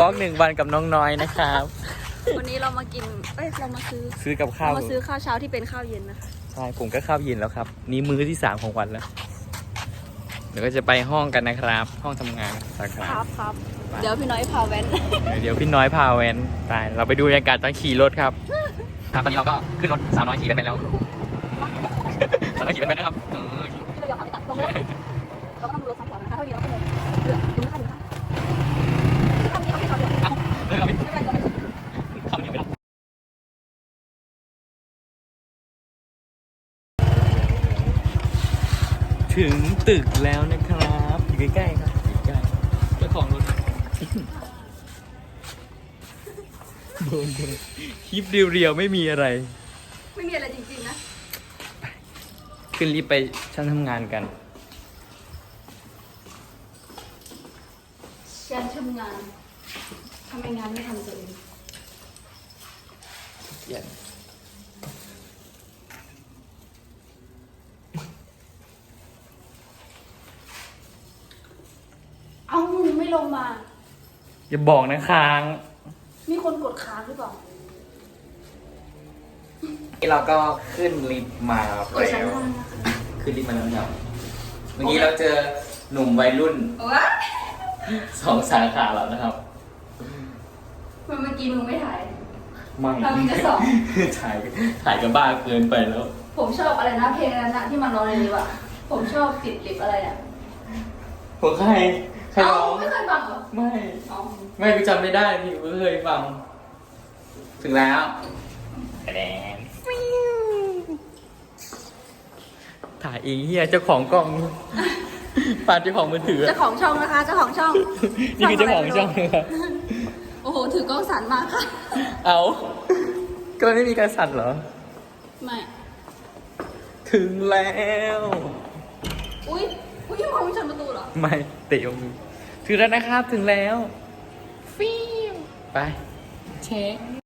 บล็อกหนึ่งวันกับน้องน้อยนะครับ วันนี้เรามากิน เอ้ย เรามาซื้อ ซื้อกับข้าวเรามาซื้อข้าวเช้าที่เป็นข้าวเย็นนะคะ ใช่ ผมก็ข้าวเย็นแล้วครับ นี่มื้อที่สามของวันแล้ว เดี๋ยวก็จะไปห้องกันนะครับ ห้องทำงานสาขาครับครับ เดี๋ยวพี่น้อยพาแว้น เดี๋ยวพี่น้อยพาแวนไปเราไปดูบรรยากาศตอนขี่รถครับ ครับตอนนี้เราก็ขึ้นรถสาวน้อยขี่กันไปแล้วสาวน้อยขี่กันไปนะครับเออเราอยากไปตัดตรงเลยเราก็ต้องดูรถสองแถวนะคะเท่านี้เราก็เลยเลือกดูนะคะดูนะคะทำนี้เอาไปก่อนเดี๋ยว เอาเลยครับพี่ ไม่เป็นไรเดี๋ยวไป คำเดียวไม่ได้ ถึงตึกแล้วนะครับอยู่ใกล้ๆครับอยู่ใกล้เจ้าของรถโดนโดนคลิปเรียวๆไม่มีอะไร ไม่มีอะไรจริงๆนะ ขึ้นรีบไปชั้นทำงานกันการทำงาน ทำไมงานไม่ทำตัวเองเอ้าไม่ ลงมา อย่าบอกนะค้าง มีคนกดค้างหรือเปล่านี่เราก็ขึ้นลิฟต์มาเออฉันแล้วว่านะคะขึ้นลิฟต์มาแล้วครับเมื่อกี้เราเจอหนุ่มวัยรุ่นว้าสองสาขาแล้วนะครับเมื่อกี้มึงไม่ถ่าย ไม่เรามีแต่สองถ่ายถ่ายกันบ้าเกินไปแล้ว ผมชอบอะไรนะเพลงนั้นนะที่มันร้องในนี้ว่ะผมชอบติดลิปอะไรอะผมใคร ใครเอ้าร้องไม่เคยฟังเหรอไม่เอ้าไม่กูจำไม่ได้พี่กูเคยฟัง ถึงแล้วคะแนนถ่ายเองเฮียเจ้าของกล้อง ปาดเจ้าของมือถือเจ้าของช่องนะคะเจ้าของช่องนี่คือเจ้าของช่องนะครับโอ้โหถือกล้องสันมากค่ะ เอาก็ไม่มีการสั่นเหรอ ไม่ ถึงแล้ว อุ้ยอุ้ยมองไม่ช นประตูเหรอ ไม่เตะมือถึงแล้วนะครับ ถึงแล้ว ฟิวไป เช็ค